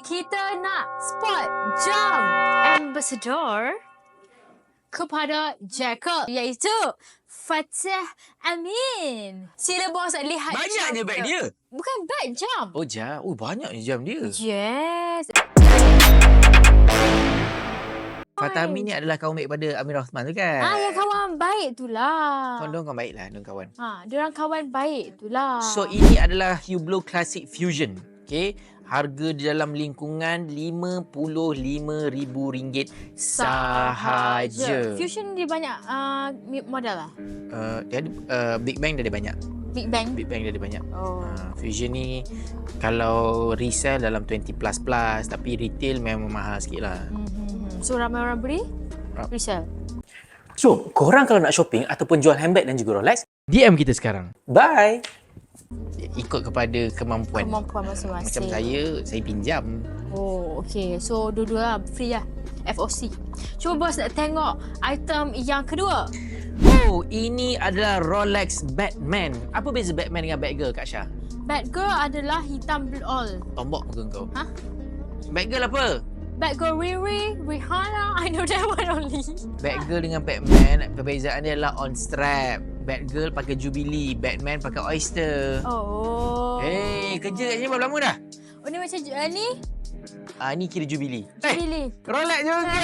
kita nak spot jam ambassador kepada Jacob iaitu Fatih Amin. Sila bos lihat Banyaknya jam beg ke. dia. Bukan beg jam. Oh, jam. Oh, banyaknya jam dia. Yes. Fatah Amin ni adalah kawan baik pada Amir Rahman tu kan? Ah, yang kawan baik tu lah. Kawan kawan baik lah, kawan. Ha, dia orang kawan baik tu lah. So, ini adalah Hublot Classic Fusion. Okay. Harga di dalam lingkungan RM55,000 sahaja. Fusion dia banyak uh, model lah. Uh, dia ada, uh, Big Bang dia ada banyak. Big Bang. Big Bang dia ada banyak. Oh. Uh, Fusion ni kalau resell dalam 20 plus plus tapi retail memang mahal sikit lah. Mm-hmm. So ramai orang beli? Rap. Resell. So, korang kalau nak shopping ataupun jual handbag dan juga Rolex, DM kita sekarang. bye! Ikut kepada kemampuan. Kemampuan masing-masing. Macam saya, saya pinjam. Oh, okay. So, dua-dua lah. Free lah. FOC. Cuba bos nak tengok item yang kedua. Oh, ini adalah Rolex Batman. Apa beza Batman dengan Batgirl, Kak Syah? Batgirl adalah hitam blue all. Tombok muka kau. Hah? Batgirl apa? Batgirl Riri, Rihanna. I know that one only. Batgirl dengan Batman, perbezaan dia adalah on strap. Batgirl pakai Jubilee, Batman pakai Oyster. Oh. Hey, kerja kat sini berapa lama dah? Oh, ni macam uh, ni? Ah, ni kira Jubilee. Eh, Pilih. Rolex juga.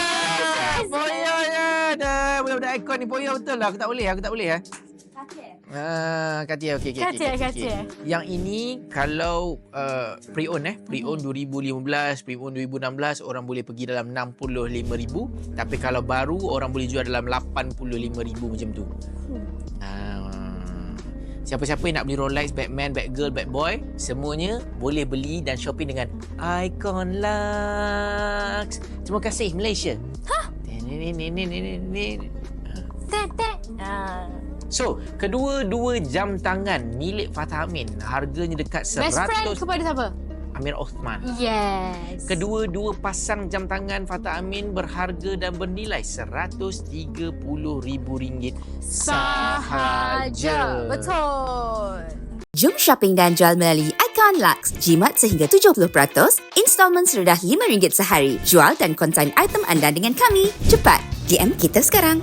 Poyo je. Dah, budak-budak ikon ni poyo betul lah. Aku tak boleh, aku tak boleh. ah. Ah, Katia, okey, okey. Katia, okey, okey, Katia. okey. Yang ini kalau uh, pre-own eh, pre-own Hmm. 2015, pre-own 2016 orang boleh pergi dalam 65,000, tapi kalau baru orang boleh jual dalam 85,000 macam tu. Hmm. Ah, siapa-siapa yang nak beli Rolex, Batman, Batgirl, Batboy, semuanya boleh beli dan shopping dengan Icon Lux. Terima kasih Malaysia. Ha? Tek, tek. Ah. So, kedua-dua jam tangan milik Fatah Amin harganya dekat Best friend 100 kepada siapa? Amir Osman. Yes. Kedua-dua pasang jam tangan Fatah Amin berharga dan bernilai RM130,000 sahaja. Betul. Jom shopping dan jual melalui Icon Lux. Jimat sehingga 70%, installment serendah RM5 sehari. Jual dan konsign item anda dengan kami. Cepat, DM kita sekarang.